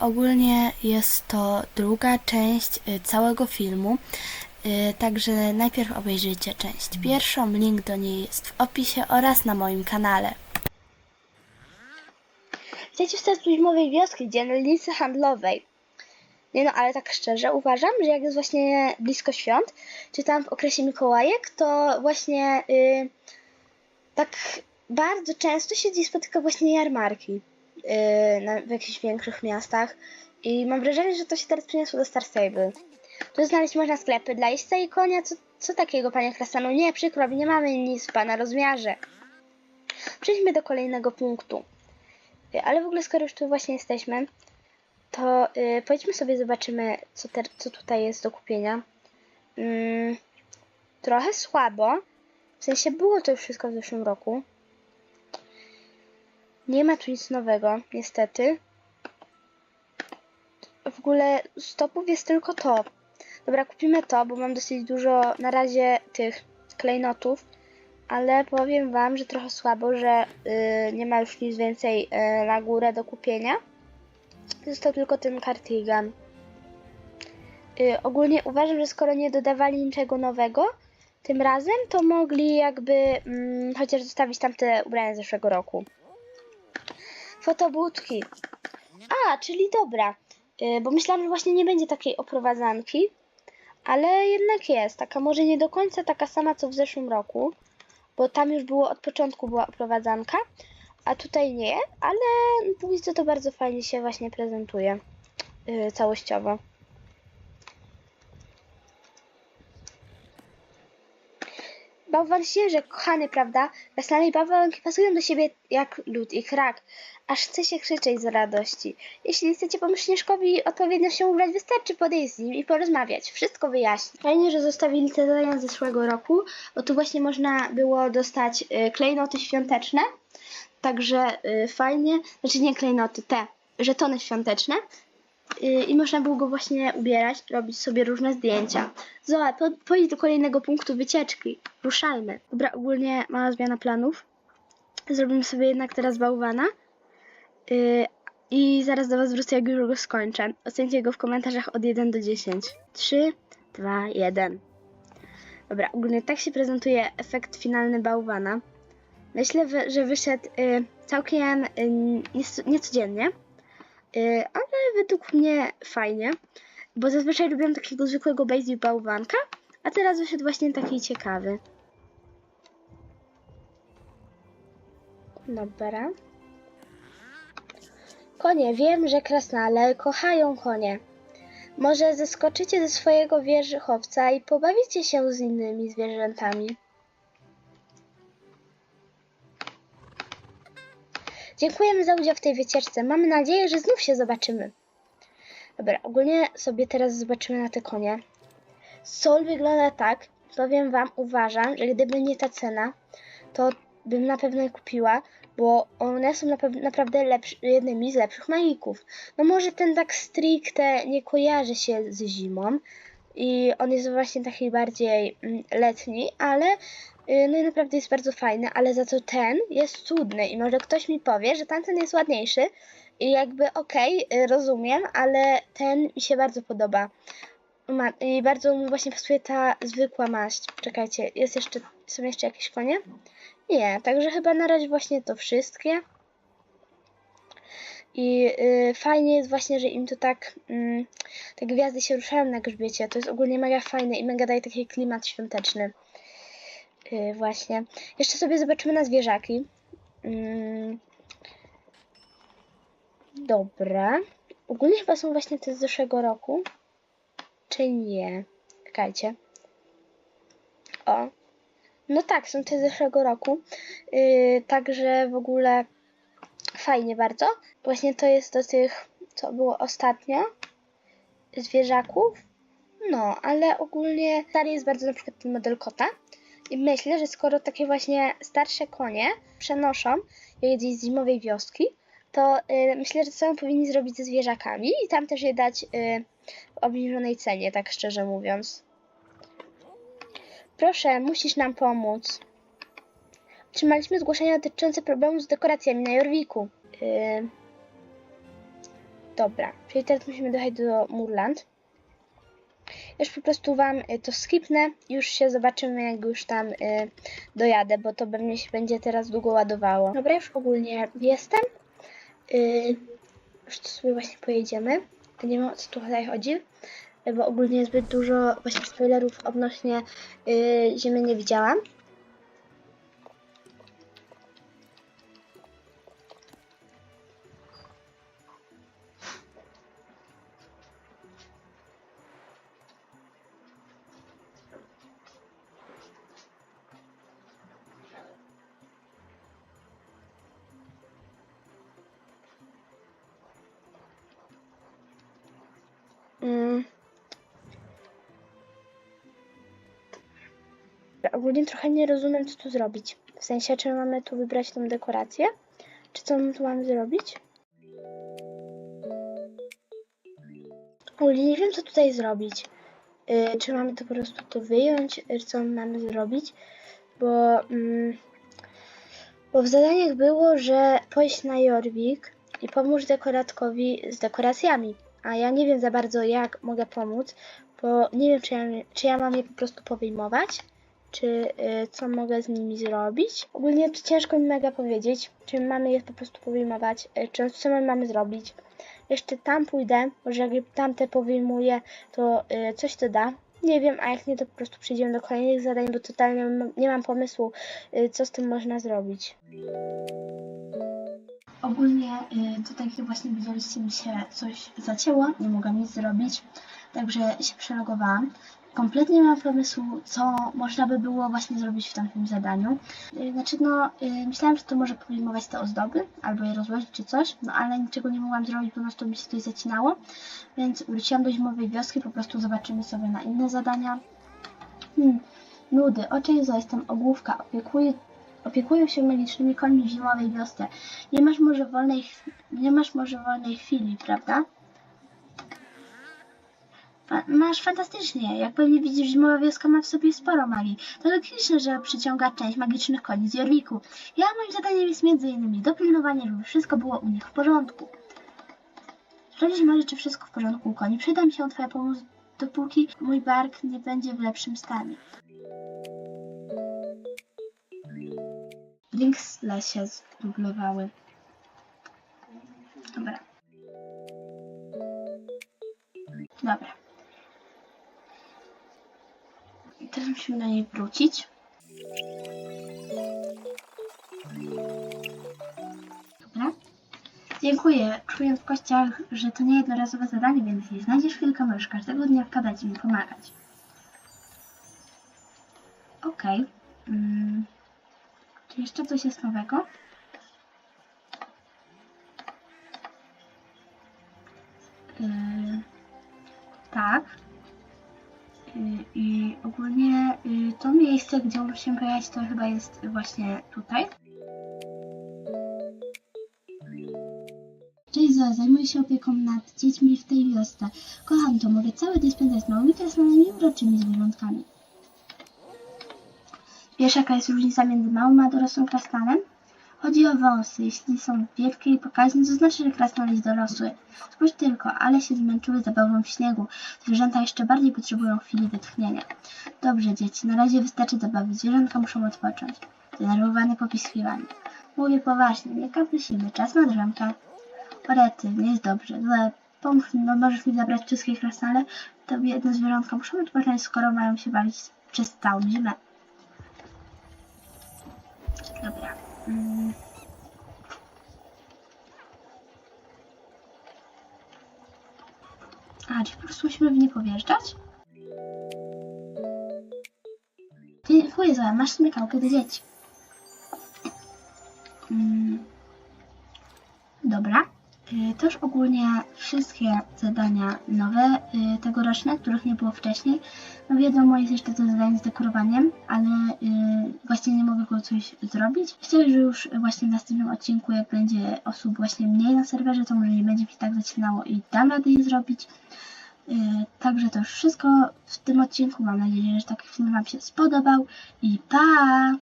Ogólnie jest to druga część y, całego filmu, y, także najpierw obejrzyjcie część pierwszą. Link do niej jest w opisie oraz na moim kanale. Chcecie wstać zimowej wioski, dzielnicy handlowej. Nie no, ale tak szczerze uważam, że jak jest właśnie blisko świąt, czy tam w okresie Mikołajek, to właśnie y, tak bardzo często się gdzieś spotyka właśnie jarmarki na, w jakichś większych miastach. I mam wrażenie, że to się teraz przeniosło do Star Stable. Tu znaleźć można sklepy dla jeźdźca i konia. Co, co takiego, panie Krasanu? Nie, przykro mi, nie mamy nic w pana rozmiarze. Przejdźmy do kolejnego punktu. Y, Ale w ogóle, skoro już tu właśnie jesteśmy, to y, pojdźmy sobie, zobaczymy, co, te, co tutaj jest do kupienia. Mm, trochę słabo. W sensie było to już wszystko w zeszłym roku. Nie ma tu nic nowego, niestety. W ogóle z topów jest tylko to. Dobra, kupimy to, bo mam dosyć dużo na razie tych klejnotów ale powiem Wam, że trochę słabo, że y, nie ma już nic więcej y, na górę do kupienia. Został tylko ten cardigan. Y, ogólnie uważam, że skoro nie dodawali niczego nowego tym razem, to mogli jakby mm, chociaż zostawić tamte ubrania z zeszłego roku. Fotobudki. A, czyli dobra, y, bo myślałam, że właśnie nie będzie takiej oprowadzanki, ale jednak jest. Taka może nie do końca taka sama co w zeszłym roku bo tam już było od początku była oprowadzanka, a tutaj nie, ale póki co to bardzo fajnie się właśnie prezentuje yy, całościowo. Bałwan śnieżek, kochany, prawda? Weselne i bałwanki pasują do siebie jak lód i krak. Aż chce się krzyczeć z radości. Jeśli chcecie pomóc Śnieżkowi odpowiednio się ubrać, wystarczy podejść z nim i porozmawiać. Wszystko wyjaśni. Fajnie, że zostawili te zadania z zeszłego roku, bo tu właśnie można było dostać y, klejnoty świąteczne. Także y, fajnie, znaczy nie klejnoty, te żetony świąteczne. Y, I można było go właśnie ubierać, robić sobie różne zdjęcia. Zoa, po, pojdź do kolejnego punktu wycieczki. Ruszajmy. Dobra, ogólnie mała zmiana planów. Zrobimy sobie jednak teraz bałwana. Yy, I zaraz do Was wrócę, jak już go skończę. Ocencie go w komentarzach od 1 do 10. 3, 2, 1. Dobra, ogólnie tak się prezentuje efekt finalny bałwana. Myślę, że wyszedł y, całkiem y, nies- niecodziennie, ale według mnie fajnie, bo zazwyczaj lubię takiego zwykłego basic bałwanka, a teraz wyszedł właśnie taki ciekawy. Dobra. Konie, wiem, że krasnale kochają konie. Może zeskoczycie ze swojego wieżyczowca i pobawicie się z innymi zwierzętami. Dziękujemy za udział w tej wycieczce. Mamy nadzieję, że znów się zobaczymy. Dobra, ogólnie sobie teraz zobaczymy na te konie. Sol wygląda tak, powiem wam, uważam, że gdyby nie ta cena, to bym na pewno je kupiła, bo one są naprawdę jednymi z lepszych magików. No może ten tak stricte nie kojarzy się z zimą i on jest właśnie taki bardziej mm, letni, ale no i naprawdę jest bardzo fajny, ale za to ten jest cudny i może ktoś mi powie, że tamten jest ładniejszy i jakby okej, y, rozumiem, ale ten mi się bardzo podoba. Ma, I bardzo mi właśnie pasuje ta zwykła maść. Czekajcie, jest jeszcze, są jeszcze jakieś konie? Nie, także chyba na razie właśnie to wszystkie. I y, fajnie jest właśnie, że im to tak, mm, te gwiazdy się ruszają na grzbiecie. To jest ogólnie mega fajne i mega daje taki klimat świąteczny. Y, właśnie. Jeszcze sobie zobaczymy na zwierzaki. Mm, dobra. Ogólnie chyba są właśnie te z zeszłego roku. Czy nie? Czekajcie. O, no tak, są te z zeszłego roku. Yy, także w ogóle fajnie bardzo. Właśnie to jest do tych, co było ostatnio. Zwierzaków. No, ale ogólnie stary jest bardzo na przykład ten model kota. I myślę, że skoro takie właśnie starsze konie przenoszą gdzieś z zimowej wioski, to yy, myślę, że to samo powinni zrobić ze zwierzakami i tam też je dać yy, w obniżonej cenie, tak szczerze mówiąc. Proszę, musisz nam pomóc. Otrzymaliśmy zgłoszenia dotyczące problemu z dekoracjami na Jorwiku. Yy... Dobra, czyli teraz musimy dojechać do Murland. Już po prostu Wam y, to skipnę, już się zobaczymy jak już tam y, dojadę, bo to pewnie się będzie teraz długo ładowało. Dobra, już ogólnie jestem. Y, już tu sobie właśnie pojedziemy. Nie wiem co tu tutaj chodzi, bo ogólnie zbyt dużo właśnie spoilerów odnośnie Ziemi nie widziałam. Ogólnie trochę nie rozumiem, co tu zrobić. W sensie, czy mamy tu wybrać tą dekorację? Czy co tu mamy zrobić? Ogólnie nie wiem, co tutaj zrobić. Yy, czy mamy to po prostu to wyjąć, yy, co mamy zrobić? Bo, mm, bo w zadaniach było, że pójść na Jorvik i pomóż dekoratkowi z dekoracjami. A ja nie wiem za bardzo, jak mogę pomóc, bo nie wiem, czy ja, czy ja mam je po prostu powyjmować, czy y, co mogę z nimi zrobić. Ogólnie ciężko mi mega powiedzieć, czy mamy je po prostu powyjmować, y, czy co my mamy zrobić. Jeszcze tam pójdę, może jak tamte powyjmuję, to y, coś to da. Nie wiem, a jak nie, to po prostu przejdziemy do kolejnych zadań, bo totalnie nie mam pomysłu, y, co z tym można zrobić. Ogólnie y, tutaj jak właśnie widzieliście mi się coś zacięło, nie mogłam nic zrobić, także się przelogowałam. Kompletnie nie mam pomysłu, co można by było właśnie zrobić w tamtym zadaniu. Y, Znaczy no, y, myślałam, że to może powyjmować te ozdoby, albo je rozłożyć czy coś, no ale niczego nie mogłam zrobić, po prostu mi się coś zacinało, więc wróciłam do zimowej wioski, po prostu zobaczymy sobie na inne zadania. Hmm, nudy, oczy Jezu, jestem ogłówka, opiekuję opiekują się magicznymi końmi w zimowej wiosce. Nie masz może wolnej, nie masz może wolnej chwili, prawda? Masz fantastycznie. Jak pewnie widzisz, zimowa wioska ma w sobie sporo magii. To logiczne, że przyciąga część magicznych koni z Jorwiku. Ja moim zadaniem jest między innymi dopilnowanie, żeby wszystko było u nich w porządku. Sprawdzić może, czy wszystko w porządku u koni. Przyda mi się twoja pomoc, dopóki mój bark nie będzie w lepszym stanie. Linksle się zdublowały. Dobra. Dobra. I teraz musimy do niej wrócić. Dobra. Dziękuję. Czuję w kościach, że to nie jednorazowe zadanie, więc jeśli znajdziesz chwilkę, możesz każdego dnia wpadać i mi pomagać. Okej. Mm. Czy jeszcze coś jest nowego? Yy, tak. I ogólnie yy, to miejsce, gdzie musimy pojechać, to chyba jest właśnie tutaj. Cześć Zoe, zajmuję się opieką nad dziećmi w tej wiosce. Kocham to, mogę cały dzień spędzać z małymi krasnolami i uroczymi zwierzątkami. Wiesz, jaka jest różnica między małym a dorosłym krasnalem? Chodzi o wąsy. Jeśli są wielkie i pokaźne, to znaczy, że krasnal jest dorosły. Spójrz tylko, ale się zmęczyły zabawą w śniegu. Zwierzęta jeszcze bardziej potrzebują chwili wytchnienia. Dobrze, dzieci, na razie wystarczy zabawy. Zwierzęta muszą odpocząć. Zdenerwowane popiskiwanie. Mówię poważnie, nie kapysimy. Czas na drzemkę. Orety, nie jest dobrze. Zle, pomóż no możesz mi zabrać wszystkie krasnale? To biedne zwierzątka muszą odpocząć, skoro mają się bawić przez całą zimę. Dobra. A, czy po prostu musimy w nie powjeżdżać? Dziękuję, Zoja, masz smykałkę do dzieci. Już ogólnie wszystkie zadania nowe, y, tegoroczne, których nie było wcześniej. No wiadomo, jest jeszcze to zadanie z dekorowaniem, ale y, właśnie nie mogę go coś zrobić. Myślę, że już właśnie w następnym odcinku, jak będzie osób właśnie mniej na serwerze, to może nie będzie mi tak zacinało i dam radę je zrobić. Y, Także to już wszystko w tym odcinku. Mam nadzieję, że taki film Wam się spodobał i pa!